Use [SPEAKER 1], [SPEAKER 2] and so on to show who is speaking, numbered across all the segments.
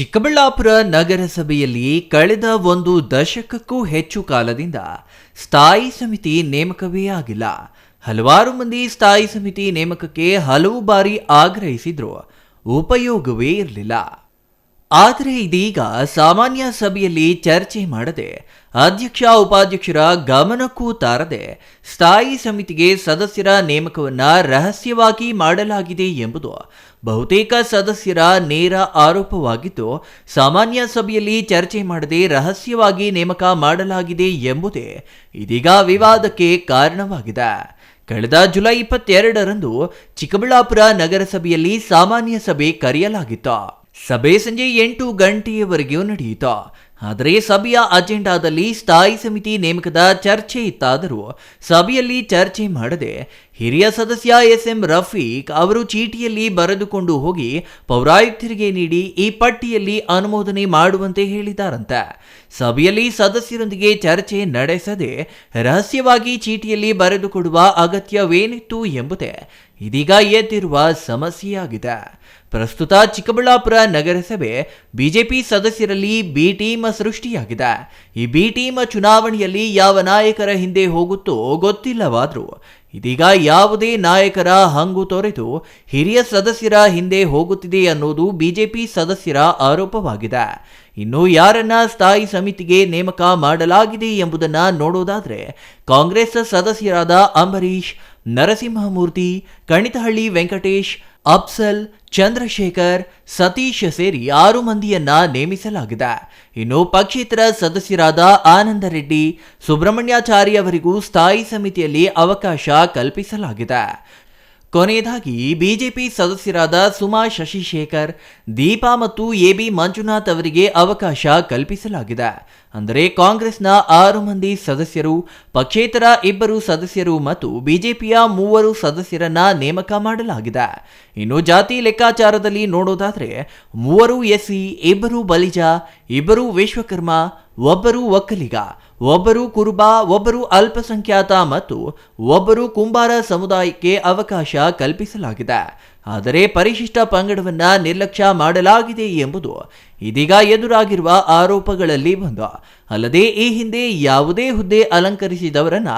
[SPEAKER 1] ಚಿಕ್ಕಬಳ್ಳಾಪುರ ನಗರಸಭೆಯಲ್ಲಿ ಕಳೆದ ಒಂದು ದಶಕಕ್ಕೂ ಹೆಚ್ಚು ಕಾಲದಿಂದ ಸ್ಥಾಯಿ ಸಮಿತಿ ನೇಮಕವೇ ಆಗಿಲ್ಲ. ಹಲವಾರು ಮಂದಿ ಸ್ಥಾಯಿ ಸಮಿತಿ ನೇಮಕಕ್ಕೆ ಹಲವು ಬಾರಿ ಆಗ್ರಹಿಸಿದ್ರು ಉಪಯೋಗವೇ ಇರಲಿಲ್ಲ. ಆದರೆ ಇದೀಗ ಸಾಮಾನ್ಯ ಸಭೆಯಲ್ಲಿ ಚರ್ಚೆ ಮಾಡದೆ ಅಧ್ಯಕ್ಷ ಉಪಾಧ್ಯಕ್ಷರ ಗಮನಕ್ಕೂ ತಾರದೆ ಸ್ಥಾಯಿ ಸಮಿತಿಗೆ ಸದಸ್ಯರ ನೇಮಕವನ್ನು ರಹಸ್ಯವಾಗಿ ಮಾಡಲಾಗಿದೆ ಎಂಬುದು ಬಹುತೇಕ ಸದಸ್ಯರ ನೇರ ಆರೋಪವಾಗಿದ್ದು, ಸಾಮಾನ್ಯ ಸಭೆಯಲ್ಲಿ ಚರ್ಚೆ ಮಾಡದೆ ರಹಸ್ಯವಾಗಿ ನೇಮಕ ಮಾಡಲಾಗಿದೆ ಎಂಬುದೇ ಇದೀಗ ವಿವಾದಕ್ಕೆ ಕಾರಣವಾಗಿದೆ. ಕಳೆದ ಜುಲೈ ಇಪ್ಪತ್ತೆರಡರಂದು ಚಿಕ್ಕಬಳ್ಳಾಪುರ ನಗರಸಭೆಯಲ್ಲಿ ಸಾಮಾನ್ಯ ಸಭೆ ಕರೆಯಲಾಗಿತ್ತು. ಸಭೆ ಸಂಜೆ ಎಂಟು ಗಂಟೆಯವರೆಗೂ ನಡೆಯಿತು. ಆದರೆ ಸಭೆಯ ಅಜೆಂಡಾದಲ್ಲಿ ಸ್ಥಾಯಿ ಸಮಿತಿ ನೇಮಕದ ಚರ್ಚೆ ಇತ್ತಾದರೂ ಸಭೆಯಲ್ಲಿ ಚರ್ಚೆ ಮಾಡದೆ ಹಿರಿಯ ಸದಸ್ಯ ಎಸ್ ಎಂ ರಫೀಕ್ ಅವರು ಚೀಟಿಯಲ್ಲಿ ಬರೆದುಕೊಂಡು ಹೋಗಿ ಪೌರಾಯುಕ್ತರಿಗೆ ನೀಡಿ ಈ ಪಟ್ಟಿಯಲ್ಲಿ ಅನುಮೋದನೆ ಮಾಡುವಂತೆ ಹೇಳಿದ್ದಾರಂತೆ. ಸಭೆಯಲ್ಲಿ ಸದಸ್ಯರೊಂದಿಗೆ ಚರ್ಚೆ ನಡೆಸದೆ ರಹಸ್ಯವಾಗಿ ಚೀಟಿಯಲ್ಲಿ ಬರೆದುಕೊಡುವ ಅಗತ್ಯವೇನಿತ್ತು ಎಂಬುದೇ ಇದೀಗ ಎದ್ದಿರುವ ಸಮಸ್ಯೆಯಾಗಿದೆ. ಪ್ರಸ್ತುತ ಚಿಕ್ಕಬಳ್ಳಾಪುರ ನಗರಸಭೆ ಬಿಜೆಪಿ ಸದಸ್ಯರಲ್ಲಿ ಬಿ ಟೀಮ್ ಸೃಷ್ಟಿಯಾಗಿದೆ. ಈ ಬಿ ಟೀಮ್ ಚುನಾವಣೆಯಲ್ಲಿ ಯಾವ ನಾಯಕರ ಹಿಂದೆ ಹೋಗುತ್ತೋ ಗೊತ್ತಿಲ್ಲವಾದರೂ ಇದೀಗ ಯಾವುದೇ ನಾಯಕರ ಹಂಗು ತೊರೆದು ಹಿರಿಯ ಸದಸ್ಯರ ಹಿಂದೆ ಹೋಗುತ್ತಿದೆ ಅನ್ನೋದು ಬಿಜೆಪಿ ಸದಸ್ಯರ ಆರೋಪವಾಗಿದೆ. ಇನ್ನು ಯಾರನ್ನ ಸ್ಥಾಯಿ ಸಮಿತಿಗೆ ನೇಮಕ ಮಾಡಲಾಗಿದೆ ಎಂಬುದನ್ನ ನೋಡೋದಾದರೆ ಕಾಂಗ್ರೆಸ್ ಸದಸ್ಯರಾದ ಅಂಬರೀಶ್ ನರಸಿಂಹಮೂರ್ತಿ, ಕಣಿತಹಳ್ಳಿ ವೆಂಕಟೇಶ್ ಅಫ್ಸಲ್, ಚಂದ್ರಶೇಖರ್, ಸತೀಶ್ ಸೇರಿ ಆರು ಮಂದಿಯನ್ನ ನೇಮಿಸಲಾಗಿದೆ. ಇನ್ನು ಪಕ್ಷೇತರ ಸದಸ್ಯರಾದ ಆನಂದ ರೆಡ್ಡಿ, ಸುಬ್ರಹ್ಮಣ್ಯಾಚಾರಿ ಅವರಿಗೂ ಸ್ಥಾಯಿ ಸಮಿತಿಯಲ್ಲಿ ಅವಕಾಶ ಕಲ್ಪಿಸಲಾಗಿದೆ. ಕೊನೆಯದಾಗಿ ಬಿಜೆಪಿ ಸದಸ್ಯರಾದ ಸುಮಾ ಶಶಿಶೇಖರ್, ದೀಪಾ ಮತ್ತು ಎಬಿ ಮಂಜುನಾಥ್ ಅವರಿಗೆ ಅವಕಾಶ ಕಲ್ಪಿಸಲಾಗಿದೆ. ಅಂದರೆ ಕಾಂಗ್ರೆಸ್ನ ಆರು ಮಂದಿ ಸದಸ್ಯರು, ಪಕ್ಷೇತರ ಇಬ್ಬರು ಸದಸ್ಯರು ಮತ್ತು ಬಿಜೆಪಿಯ ಮೂವರು ಸದಸ್ಯರನ್ನ ನೇಮಕ ಮಾಡಲಾಗಿದೆ. ಇನ್ನು ಜಾತಿ ಲೆಕ್ಕಾಚಾರದಲ್ಲಿ ನೋಡೋದಾದರೆ, ಮೂವರು ಎಸ್ಸಿ, ಇಬ್ಬರು ಬಲಿಜ, ಇಬ್ಬರು ವಿಶ್ವಕರ್ಮ, ಒಬ್ಬರು ಒಕ್ಕಲಿಗ. ಒಬ್ಬರು ಕುರುಬ, ಒಬ್ಬರು ಅಲ್ಪಸಂಖ್ಯಾತ ಮತ್ತು ಒಬ್ಬರು ಕುಂಬಾರ ಸಮುದಾಯಕ್ಕೆ ಅವಕಾಶ ಕಲ್ಪಿಸಲಾಗಿದೆ. ಆದರೆ ಪರಿಶಿಷ್ಟ ಪಂಗಡವನ್ನ ನಿರ್ಲಕ್ಷ್ಯ ಮಾಡಲಾಗಿದೆ ಎಂಬುದು ಇದೀಗ ಎದುರಾಗಿರುವ ಆರೋಪಗಳಲ್ಲಿ ಒಂದು. ಅಲ್ಲದೆ ಈ ಹಿಂದೆ ಯಾವುದೇ ಹುದ್ದೆ ಅಲಂಕರಿಸಿದವರನ್ನ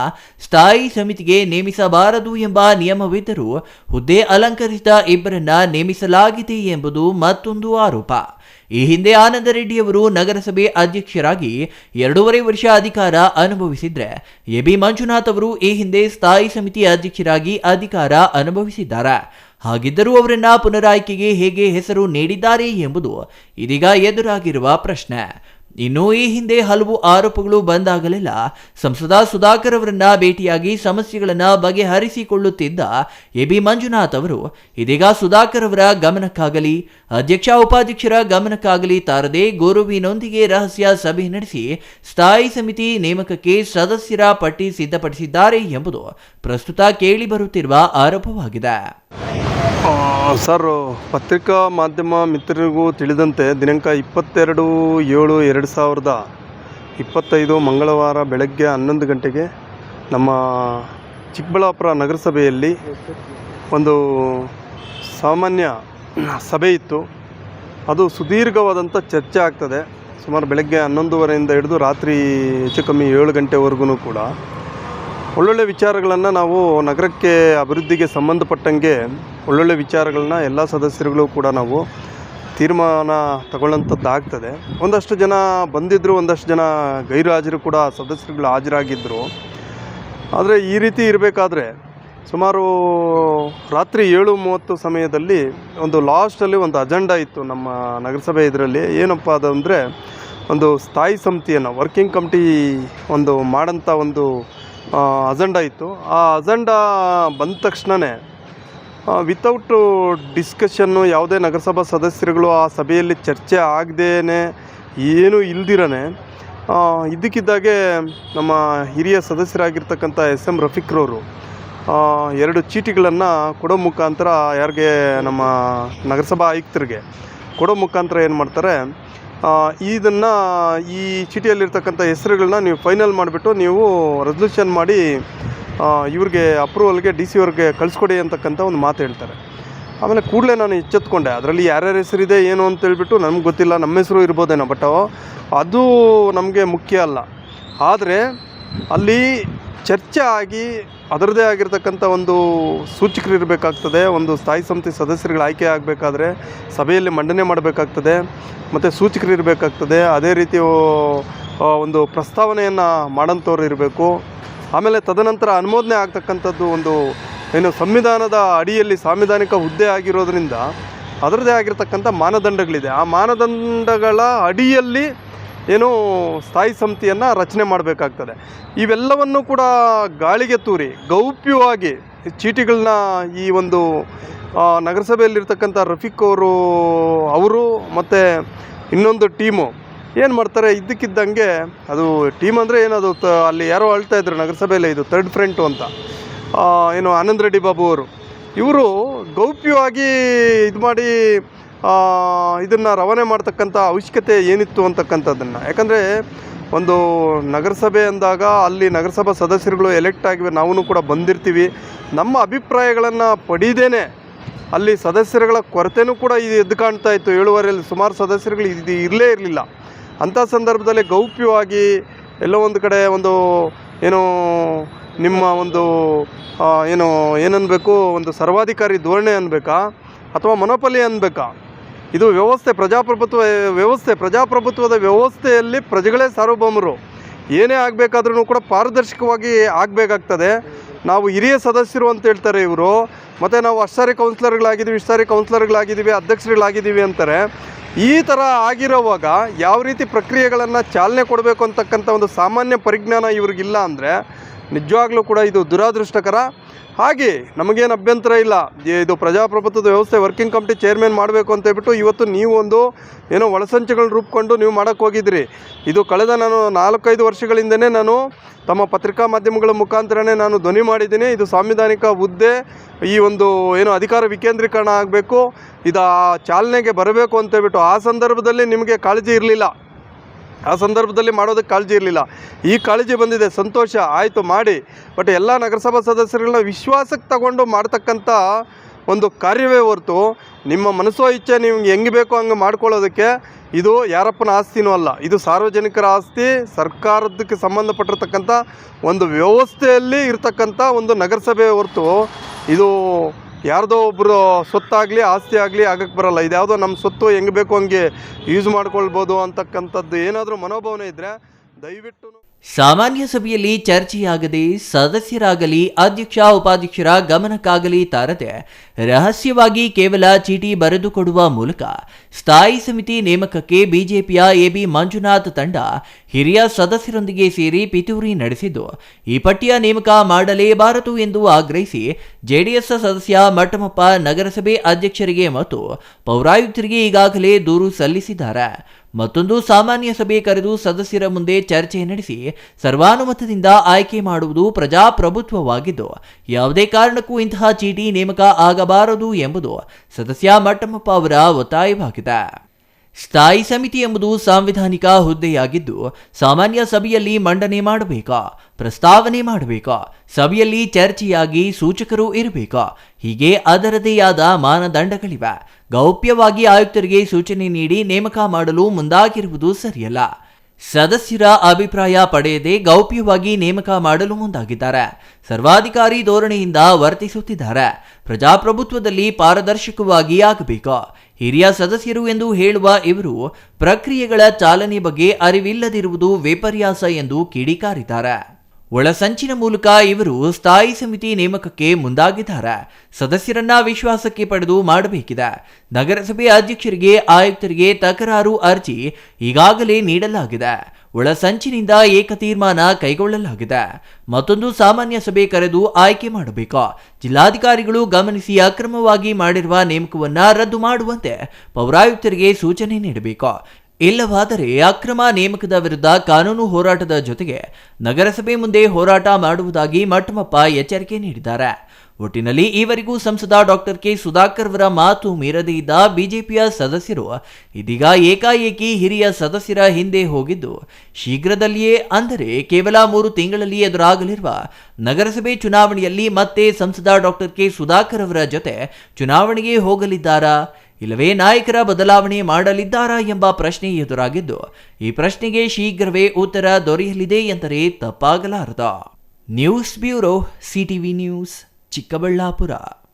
[SPEAKER 1] ಸ್ಥಾಯಿ ಸಮಿತಿಗೆ ನೇಮಿಸಬಾರದು ಎಂಬ ನಿಯಮವಿದ್ದರೂ ಹುದ್ದೆ ಅಲಂಕರಿಸಿದ ಇಬ್ಬರನ್ನ ನೇಮಿಸಲಾಗಿದೆ ಎಂಬುದು ಮತ್ತೊಂದು ಆರೋಪ. ಈ ಹಿಂದೆ ಆನಂದ ರೆಡ್ಡಿಯವರು ನಗರಸಭೆ ಅಧ್ಯಕ್ಷರಾಗಿ ಎರಡೂವರೆ ವರ್ಷ ಅಧಿಕಾರ ಅನುಭವಿಸಿದ್ರೆ ಎ ಬಿ ಮಂಜುನಾಥ್ ಅವರು ಈ ಹಿಂದೆ ಸ್ಥಾಯಿ ಸಮಿತಿ ಅಧ್ಯಕ್ಷರಾಗಿ ಅಧಿಕಾರ ಅನುಭವಿಸಿದ್ದಾರೆ. ಹಾಗಿದ್ದರೂ ಅವರನ್ನ ಪುನರಾಯ್ಕೆಗೆ ಹೇಗೆ ಹೆಸರು ನೀಡಿದ್ದಾರೆ ಎಂಬುದು ಇದೀಗ ಎದುರಾಗಿರುವ ಪ್ರಶ್ನೆ. ಇನ್ನು ಈ ಹಿಂದೆ ಹಲವು ಆರೋಪಗಳು ಬಂದಾಗಲೆಲ್ಲ ಸಂಸದ ಸುಧಾಕರ್ ಅವರನ್ನ ಭೇಟಿಯಾಗಿ ಸಮಸ್ಯೆಗಳನ್ನು ಬಗೆಹರಿಸಿಕೊಳ್ಳುತ್ತಿದ್ದ ಎ ಬಿ ಮಂಜುನಾಥ್ ಅವರು ಇದೀಗ ಸುಧಾಕರ್ ಅವರ ಗಮನಕ್ಕಾಗಲಿ, ಅಧ್ಯಕ್ಷ ಉಪಾಧ್ಯಕ್ಷರ ಗಮನಕ್ಕಾಗಲಿ ತಾರದೆ ಗೋರುವಿನೊಂದಿಗೆ ರಹಸ್ಯ ಸಭೆ ನಡೆಸಿ ಸ್ಥಾಯಿ ಸಮಿತಿ ನೇಮಕಕ್ಕೆ ಸದಸ್ಯರ ಪಟ್ಟಿ ಸಿದ್ಧಪಡಿಸಿದ್ದಾರೆ ಎಂಬುದು ಪ್ರಸ್ತುತ ಕೇಳಿಬರುತ್ತಿರುವ ಆರೋಪವಾಗಿದೆ.
[SPEAKER 2] ಸರ್, ಪತ್ರಿಕಾ ಮಾಧ್ಯಮ ಮಿತ್ರರಿಗೂ ತಿಳಿದಂತೆ ದಿನಾಂಕ ಇಪ್ಪತ್ತೆರಡು ಏಳು ಎರಡು ಸಾವಿರದ ಇಪ್ಪತ್ತೈದು ಮಂಗಳವಾರ ಬೆಳಗ್ಗೆ ಹನ್ನೊಂದು ಗಂಟೆಗೆ ನಮ್ಮ ಚಿಕ್ಕಬಳ್ಳಾಪುರ ನಗರಸಭೆಯಲ್ಲಿ ಒಂದು ಸಾಮಾನ್ಯ ಸಭೆ ಇತ್ತು. ಅದು ಸುದೀರ್ಘವಾದಂಥ ಚರ್ಚೆ ಆಗ್ತದೆ. ಸುಮಾರು ಬೆಳಗ್ಗೆ ಹನ್ನೊಂದುವರೆಯಿಂದ ಹಿಡಿದು ರಾತ್ರಿ ಹೆಚ್ಚು ಕಮ್ಮಿ ಏಳು ಗಂಟೆವರೆಗೂ ಕೂಡ. ಒಳ್ಳೊಳ್ಳೆ ವಿಚಾರಗಳನ್ನು ನಾವು ನಗರಕ್ಕೆ ಅಭಿವೃದ್ಧಿಗೆ ಸಂಬಂಧಪಟ್ಟಂಗೆ ಒಳ್ಳೊಳ್ಳೆ ವಿಚಾರಗಳನ್ನ ಎಲ್ಲ ಸದಸ್ಯರುಗಳು ಕೂಡ ನಾವು ತೀರ್ಮಾನ ತಗೊಳ್ಳೋಂಥದ್ದು ಆಗ್ತದೆ ಒಂದಷ್ಟು ಜನ ಬಂದಿದ್ದರು ಒಂದಷ್ಟು ಜನ ಗೈರು ಕೂಡ ಸದಸ್ಯರುಗಳು ಹಾಜರಾಗಿದ್ದರು ಆದರೆ ಈ ರೀತಿ ಇರಬೇಕಾದ್ರೆ ಸುಮಾರು ರಾತ್ರಿ ಏಳು ಮೂವತ್ತು ಸಮಯದಲ್ಲಿ ಒಂದು ಲಾಸ್ಟಲ್ಲಿ ಒಂದು ಅಜೆಂಡಾ ಇತ್ತು ನಮ್ಮ ನಗರಸಭೆ ಇದರಲ್ಲಿ. ಏನಪ್ಪ ಅಂದರೆ ಒಂದು ಸ್ಥಾಯಿ ಸಮಿತಿಯನ್ನು, ವರ್ಕಿಂಗ್ ಕಮಿಟಿ ಒಂದು ಮಾಡೋಂಥ ಒಂದು ಅಜೆಂಡಾ ಇತ್ತು. ಆ ಅಜೆಂಡಾ ಬಂದ ತಕ್ಷಣವೇ ವಿತೌಟು ಡಿಸ್ಕಷನ್ನು ಯಾವುದೇ ನಗರಸಭಾ ಸದಸ್ಯರುಗಳು ಆ ಸಭೆಯಲ್ಲಿ ಚರ್ಚೆ ಆಗದೇ ಏನೂ ಇಲ್ದಿರೇ ಇದ್ದಕ್ಕಿದ್ದಾಗೆ ನಮ್ಮ ಹಿರಿಯ ಸದಸ್ಯರಾಗಿರ್ತಕ್ಕಂಥ ಎಸ್ ಎಂ ರಫೀಕ್ರವರು ಎರಡು ಚೀಟಿಗಳನ್ನು ಕೊಡೋ ಮುಖಾಂತರ ಯಾರಿಗೆ ನಮ್ಮ ನಗರಸಭಾ ಆಯುಕ್ತರಿಗೆ ಕೊಡೋ ಮುಖಾಂತರ ಏನು ಮಾಡ್ತಾರೆ ಇದನ್ನು ಈ ಚೀಟಿಯಲ್ಲಿರ್ತಕ್ಕಂಥ ಹೆಸರುಗಳನ್ನ ನೀವು ಫೈನಲ್ ಮಾಡಿಬಿಟ್ಟು ನೀವು ರೆಸಲ್ಯೂಷನ್ ಮಾಡಿ ಇವ್ರಿಗೆ ಅಪ್ರೂವಲ್ಗೆ ಡಿ ಸಿ ಅವ್ರಿಗೆ ಕಳಿಸ್ಕೊಡಿ ಅಂತಕ್ಕಂಥ ಒಂದು ಮಾತು ಹೇಳ್ತಾರೆ. ಆಮೇಲೆ ಕೂಡಲೇ ನಾನು ಎಚ್ಚೆತ್ಕೊಂಡೆ. ಅದರಲ್ಲಿ ಯಾರ್ಯಾರ ಹೆಸರಿದೆ, ಏನು ಅಂತ ಹೇಳ್ಬಿಟ್ಟು ನಮ್ಗೆ ಗೊತ್ತಿಲ್ಲ. ನಮ್ಮ ಹೆಸರು ಇರ್ಬೋದೇನೋ ಬಟ್ ಅದು ನಮಗೆ ಮುಖ್ಯ ಅಲ್ಲ. ಆದರೆ ಅಲ್ಲಿ ಚರ್ಚೆ ಆಗಿ ಅದರದೇ ಆಗಿರ್ತಕ್ಕಂಥ ಒಂದು ಸೂಚಕರು ಇರಬೇಕಾಗ್ತದೆ, ಒಂದು ಸ್ಥಾಯಿ ಸಮಿತಿ ಸದಸ್ಯರುಗಳು ಆಯ್ಕೆ ಆಗಬೇಕಾದ್ರೆ ಸಭೆಯಲ್ಲಿ ಮಂಡನೆ ಮಾಡಬೇಕಾಗ್ತದೆ, ಮತ್ತು ಸೂಚಕರು ಇರಬೇಕಾಗ್ತದೆ, ಅದೇ ರೀತಿ ಒಂದು ಪ್ರಸ್ತಾವನೆಯನ್ನು ಮಾಡೋಂಥವ್ರು ಇರಬೇಕು. ಆಮೇಲೆ ತದನಂತರ ಅನುಮೋದನೆ ಆಗ್ತಕ್ಕಂಥದ್ದು ಒಂದು, ಏನು ಸಂವಿಧಾನದ ಅಡಿಯಲ್ಲಿ ಸಾಂವಿಧಾನಿಕ ಹುದ್ದೆ ಆಗಿರೋದ್ರಿಂದ ಅದರದೇ ಆಗಿರತಕ್ಕಂಥ ಮಾನದಂಡಗಳಿದೆ. ಆ ಮಾನದಂಡಗಳ ಅಡಿಯಲ್ಲಿ ಏನು ಸ್ಥಾಯಿ ಸಮಿತಿಯನ್ನು ರಚನೆ ಮಾಡಬೇಕಾಗ್ತದೆ. ಇವೆಲ್ಲವನ್ನು ಕೂಡ ಗಾಳಿಗೆ ತೂರಿ, ಗೌಪ್ಯವಾಗಿ ಚೀಟಿಗಳನ್ನ ಈ ಒಂದು ನಗರಸಭೆಯಲ್ಲಿರ್ತಕ್ಕಂಥ ರಫೀಕ್ ಅವರು ಅವರು ಮತ್ತು ಇನ್ನೊಂದು ಟೀಮು ಏನು ಮಾಡ್ತಾರೆ? ಇದ್ದಕ್ಕಿದ್ದಂಗೆ ಅದು ಟೀಮ್ ಅಂದರೆ ಏನದು ತ, ಅಲ್ಲಿ ಯಾರೋ ಅಳ್ತಾ ಇದ್ರು ನಗರಸಭೆಯಲ್ಲಿ, ಇದು ಥರ್ಡ್ ಫ್ರಂಟು ಅಂತ. ಏನು ಆನಂದ್ ರೆಡ್ಡಿ ಬಾಬು ಅವರು. ಇವರು ಗೌಪ್ಯವಾಗಿ ಇದು ಮಾಡಿ ಇದನ್ನು ರವಾನೆ ಮಾಡ್ತಕ್ಕಂಥ ಅವಶ್ಯಕತೆ ಏನಿತ್ತು ಅಂತಕ್ಕಂಥದ್ದನ್ನು. ಯಾಕಂದರೆ ಒಂದು ನಗರಸಭೆ ಅಂದಾಗ ಅಲ್ಲಿ ನಗರಸಭಾ ಸದಸ್ಯರುಗಳು ಎಲೆಕ್ಟ್ ಆಗಿವೆ ನಾವು ಕೂಡ ಬಂದಿರ್ತೀವಿ. ನಮ್ಮ ಅಭಿಪ್ರಾಯಗಳನ್ನು ಪಡೀದೇನೆ. ಅಲ್ಲಿ ಸದಸ್ಯರುಗಳ ಕೊರತೆನೂ ಕೂಡ ಇದು ಎದ್ದು ಕಾಣ್ತಾ ಇತ್ತು. ಏಳುವರೆಯಲ್ಲಿ ಸುಮಾರು ಸದಸ್ಯರುಗಳು ಇದು, ಇರಲೇ ಇರಲಿಲ್ಲ. ಅಂಥ ಸಂದರ್ಭದಲ್ಲಿ ಗೌಪ್ಯವಾಗಿ ಎಲ್ಲೋ ಒಂದು ಕಡೆ ಒಂದು ಏನು ನಿಮ್ಮ ಒಂದು ಏನು ಏನನ್ನಬೇಕು ಒಂದು ಸರ್ವಾಧಿಕಾರಿ ಧೋರಣೆ ಅನ್ಬೇಕಾ ಅಥವಾ ಮನೋಪಲಿ ಅನ್ಬೇಕಾ? ಇದು ವ್ಯವಸ್ಥೆ, ಪ್ರಜಾಪ್ರಭುತ್ವ, ವ್ಯವಸ್ಥೆ, ಪ್ರಜಾಪ್ರಭುತ್ವದ ವ್ಯವಸ್ಥೆಯಲ್ಲಿ ಪ್ರಜೆಗಳೇ ಸಾರ್ವಭೌಮರು. ಏನೇ ಆಗಬೇಕಾದ್ರೂ ಕೂಡ ಪಾರದರ್ಶಕವಾಗಿ ಆಗಬೇಕಾಗ್ತದೆ. ನಾವು ಹಿರಿಯ ಸದಸ್ಯರು ಅಂತ ಹೇಳ್ತಾರೆ ಇವರು. ಮತ್ತು ನಾವು ಅಷ್ಟಾರಿ ಕೌನ್ಸಿಲರ್ಗಳಾಗಿದ್ದೀವಿ, ಇಷ್ಟಾರಿ ಕೌನ್ಸಿಲರ್ಗಳಾಗಿದ್ದೀವಿ, ಅಧ್ಯಕ್ಷರುಗಳಾಗಿದ್ದೀವಿ ಅಂತಾರೆ. ಈ ಥರ ಆಗಿರೋವಾಗ ಯಾವ ರೀತಿ ಪ್ರಕ್ರಿಯೆಗಳನ್ನು ಚಾಲನೆ ಕೊಡಬೇಕು ಅಂತಕ್ಕಂಥ ಒಂದು ಸಾಮಾನ್ಯ ಪರಿಜ್ಞಾನ ಇವ್ರಿಗಿಲ್ಲ ಅಂದರೆ ನಿಜವಾಗ್ಲೂ ಕೂಡ ಇದು ದುರಾದೃಷ್ಟಕರ. ಹಾಗೆ ನಮಗೇನು ಅಭ್ಯಂತರ ಇಲ್ಲ. ಇದು ಪ್ರಜಾಪ್ರಭುತ್ವದ ವ್ಯವಸ್ಥೆ ವರ್ಕಿಂಗ್ ಕಮಿಟಿ ಚೇರ್ಮನ್ ಮಾಡಬೇಕು ಅಂತ ಹೇಳ್ಬಿಟ್ಟು ಇವತ್ತು ನೀವು ಒಂದು ಏನೋ ಒಳಸಂಚುಗಳನ್ನ ರೂಪಿಕೊಂಡು ನೀವು ಮಾಡೋಕ್ಕೆ ಹೋಗಿದ್ರಿ. ಇದು ಕಳೆದ ನಾನು ನಾಲ್ಕೈದು ವರ್ಷಗಳಿಂದನೇ ನಾನು ತಮ್ಮ ಪತ್ರಿಕಾ ಮಾಧ್ಯಮಗಳ ಮುಖಾಂತರನೇ ನಾನು ಧ್ವನಿ ಮಾಡಿದ್ದೀನಿ. ಇದು ಸಾಂವಿಧಾನಿಕ ಹುದ್ದೆ, ಈ ಒಂದು ಏನು ಅಧಿಕಾರ ವಿಕೇಂದ್ರೀಕರಣ ಆಗಬೇಕು, ಇದು ಚಾಲನೆಗೆ ಬರಬೇಕು ಅಂತೇಳ್ಬಿಟ್ಟು ಆ ಸಂದರ್ಭದಲ್ಲಿ ನಿಮಗೆ ಕಾಳಜಿ ಇರಲಿಲ್ಲ. ಆ ಸಂದರ್ಭದಲ್ಲಿ ಮಾಡೋದಕ್ಕೆ ಕಾಳಜಿ ಇರಲಿಲ್ಲ. ಈ ಕಾಳಜಿ ಬಂದಿದೆ, ಸಂತೋಷ ಆಯಿತು ಮಾಡಿ. ಬಟ್ ಎಲ್ಲ ನಗರಸಭಾ ಸದಸ್ಯರುಗಳನ್ನ ವಿಶ್ವಾಸಕ್ಕೆ ತಗೊಂಡು ಮಾಡ್ತಕ್ಕಂಥ ಒಂದು ಕಾರ್ಯವೇ ಹೊರತು ನಿಮ್ಮ ಮನಸ್ಸೋ ಇಚ್ಛೆ ನಿಮ್ಗೆ ಹೆಂಗೆ ಬೇಕೋ ಹಂಗೆ ಮಾಡ್ಕೊಳ್ಳೋದಕ್ಕೆ ಇದು ಯಾರಪ್ಪನ ಆಸ್ತಿನೂ ಅಲ್ಲ. ಇದು ಸಾರ್ವಜನಿಕರ ಆಸ್ತಿ, ಸರ್ಕಾರದಕ್ಕೆ ಸಂಬಂಧಪಟ್ಟಿರ್ತಕ್ಕಂಥ ಒಂದು ವ್ಯವಸ್ಥೆಯಲ್ಲಿ ಇರತಕ್ಕಂಥ ಒಂದು ನಗರಸಭೆ ಹೊರತು ಇದು ಯಾರ್ದೋ ಒಬ್ಬರು ಸೊತ್ತಾಗಲಿ, ಆಸ್ತಿ ಆಗಲಿ ಆಗಕ್ಕೆ ಬರಲ್ಲ. ಇದ್ಯಾವುದೋ ನಮ್ಮ ಸೊತ್ತು ಹೆಂಗೆ ಬೇಕು ಹಂಗೆ ಯೂಸ್ ಮಾಡ್ಕೊಳ್ಬೋದು ಅಂತಕ್ಕಂಥದ್ದು ಏನಾದರೂ ಮನೋಭಾವನೆ ಇದ್ದರೆ ದಯವಿಟ್ಟು
[SPEAKER 1] ಸಾಮಾನ್ಯ ಸಭೆಯಲ್ಲಿ ಚರ್ಚೆಯಾಗದೆ ಸದಸ್ಯರಾಗಲಿ, ಅಧ್ಯಕ್ಷ, ಉಪಾಧ್ಯಕ್ಷರ ಗಮನಕ್ಕಾಗಲಿ ತಾರದೆ ರಹಸ್ಯವಾಗಿ ಕೇವಲ ಚೀಟಿ ಬರೆದುಕೊಡುವ ಮೂಲಕ ಸ್ಥಾಯಿ ಸಮಿತಿ ನೇಮಕಕ್ಕೆ ಬಿಜೆಪಿಯ ಎಬಿ ಮಂಜುನಾಥ್ ತಂಡ ಹಿರಿಯ ಸದಸ್ಯರೊಂದಿಗೆ ಸೇರಿ ಪಿತೂರಿ ನಡೆಸಿದ್ದು, ಈ ಪಟ್ಟಿಯ ನೇಮಕ ಮಾಡಲೇಬಾರದು ಎಂದು ಆಗ್ರಹಿಸಿ ಜೆಡಿಎಸ್ ಸದಸ್ಯ ಮಟ್ಟಮಪ್ಪ ನಗರಸಭೆ ಅಧ್ಯಕ್ಷರಿಗೆ ಮತ್ತು ಪೌರಾಯುಕ್ತರಿಗೆ ಈಗಾಗಲೇ ದೂರು ಸಲ್ಲಿಸಿದ್ದಾರೆ. ಮತ್ತೊಂದು ಸಾಮಾನ್ಯ ಸಭೆ ಕರೆದು ಸದಸ್ಯರ ಮುಂದೆ ಚರ್ಚೆ ನಡೆಸಿ ಸರ್ವಾನುಮತದಿಂದ ಆಯ್ಕೆ ಮಾಡುವುದು ಪ್ರಜಾಪ್ರಭುತ್ವವಾಗಿದ್ದು, ಯಾವುದೇ ಕಾರಣಕ್ಕೂ ಇಂತಹ ಚೀಟಿ ನೇಮಕ ಆಗಬಾರದು ಎಂಬುದು ಸದಸ್ಯ ಮಟ್ಟಮಪ್ಪ ಅವರ ಒತ್ತಾಯವಾಗಿದೆ. ಸ್ಥಾಯಿ ಸಮಿತಿ ಎಂಬುದು ಸಾಂವಿಧಾನಿಕ ಹುದ್ದೆಯಾಗಿದ್ದು, ಸಾಮಾನ್ಯ ಸಭೆಯಲ್ಲಿ ಮಂಡನೆ ಮಾಡಬೇಕಾ, ಪ್ರಸ್ತಾವನೆ ಮಾಡಬೇಕಾ, ಸಭೆಯಲ್ಲಿ ಚರ್ಚೆಯಾಗಿ ಸೂಚಕರು ಇರಬೇಕಾ, ಹೀಗೆ ಅದರದೇ ಆದ ಮಾನದಂಡಗಳಿವೆ. ಗೌಪ್ಯವಾಗಿ ಆಯುಕ್ತರಿಗೆ ಸೂಚನೆ ನೀಡಿ ನೇಮಕ ಮಾಡಲು ಮುಂದಾಗಿರುವುದು ಸರಿಯಲ್ಲ. ಸದಸ್ಯರ ಅಭಿಪ್ರಾಯ ಪಡೆಯದೆ ಗೌಪ್ಯವಾಗಿ ನೇಮಕ ಮಾಡಲು ಮುಂದಾಗಿದ್ದಾರೆ. ಸರ್ವಾಧಿಕಾರಿ ಧೋರಣೆಯಿಂದ ವರ್ತಿಸುತ್ತಿದ್ದಾರೆ. ಪ್ರಜಾಪ್ರಭುತ್ವದಲ್ಲಿ ಪಾರದರ್ಶಕವಾಗಿ ಆಗಬೇಕು. ಹಿರಿಯ ಸದಸ್ಯರು ಎಂದು ಹೇಳುವ ಇವರು ಪ್ರಕ್ರಿಯೆಗಳ ಚಾಲನೆ ಬಗ್ಗೆ ಅರಿವಿಲ್ಲದಿರುವುದು ವಿಪರ್ಯಾಸ ಎಂದು ಕಿಡಿಕಾರಿದ್ದಾರೆ. ಒಳಸಂಚಿನ ಮೂಲಕ ಇವರು ಸ್ಥಾಯಿ ಸಮಿತಿ ನೇಮಕಕ್ಕೆ ಮುಂದಾಗಿದ್ದಾರೆ. ಸದಸ್ಯರನ್ನ ವಿಶ್ವಾಸಕ್ಕೆ ಪಡೆದು ಮಾಡಬೇಕಿದೆ. ನಗರಸಭೆ ಅಧ್ಯಕ್ಷರಿಗೆ, ಆಯುಕ್ತರಿಗೆ ತಕರಾರು ಅರ್ಜಿ ಈಗಾಗಲೇ ನೀಡಲಾಗಿದೆ. ಒಳಸಂಚಿನಿಂದ ಏಕ ತೀರ್ಮಾನ ಕೈಗೊಳ್ಳಲಾಗಿದೆ. ಮತ್ತೊಂದು ಸಾಮಾನ್ಯ ಸಭೆ ಕರೆದು ಆಯ್ಕೆ ಮಾಡಬೇಕು. ಜಿಲ್ಲಾಧಿಕಾರಿಗಳು ಗಮನಿಸಿ ಅಕ್ರಮವಾಗಿ ಮಾಡಿರುವ ನೇಮಕವನ್ನ ರದ್ದು ಮಾಡುವಂತೆ ಪೌರಾಯುಕ್ತರಿಗೆ ಸೂಚನೆ ನೀಡಬೇಕು. ಇಲ್ಲವಾದರೆ ಅಕ್ರಮ ನೇಮಕದ ವಿರುದ್ಧ ಕಾನೂನು ಹೋರಾಟದ ಜೊತೆಗೆ ನಗರಸಭೆ ಮುಂದೆ ಹೋರಾಟ ಮಾಡುವುದಾಗಿ ಮಟ್ಟಮಪ್ಪ ಎಚ್ಚರಿಕೆ ನೀಡಿದ್ದಾರೆ. ಒಟ್ಟಿನಲ್ಲಿ ಈವರೆಗೂ ಸಂಸದ ಡಾಕ್ಟರ್ ಕೆ ಸುಧಾಕರ್ ಅವರ ಮಾತು ಮೀರದೇ ಇದ್ದ ಬಿಜೆಪಿಯ ಸದಸ್ಯರು ಇದೀಗ ಏಕಾಏಕಿ ಹಿರಿಯ ಸದಸ್ಯರ ಹಿಂದೆ ಹೋಗಿದ್ದು, ಶೀಘ್ರದಲ್ಲಿಯೇ ಅಂದರೆ ಕೇವಲ ಮೂರು ತಿಂಗಳಲ್ಲಿ ಎದುರಾಗಲಿರುವ ನಗರಸಭೆ ಚುನಾವಣೆಯಲ್ಲಿ ಮತ್ತೆ ಸಂಸದ ಡಾಕ್ಟರ್ ಕೆ ಸುಧಾಕರ್ ಅವರ ಜೊತೆ ಚುನಾವಣೆಗೆ ಹೋಗಲಿದ್ದಾರಾ? ಇಲ್ಲವೇ ನಾಯಕರ ಬದಲಾವಣೆ ಮಾಡಲಿದ್ದಾರಾ ಎಂಬ ಪ್ರಶ್ನೆ ಎದುರಾಗಿದ್ದು, ಈ ಪ್ರಶ್ನೆಗೆ ಶೀಘ್ರವೇ ಉತ್ತರ ದೊರೆಯಲಿದೆ ಎಂದರೆ ತಪ್ಪಾಗಲಾರದ. News bureau, CTV news, Chikkaballapur.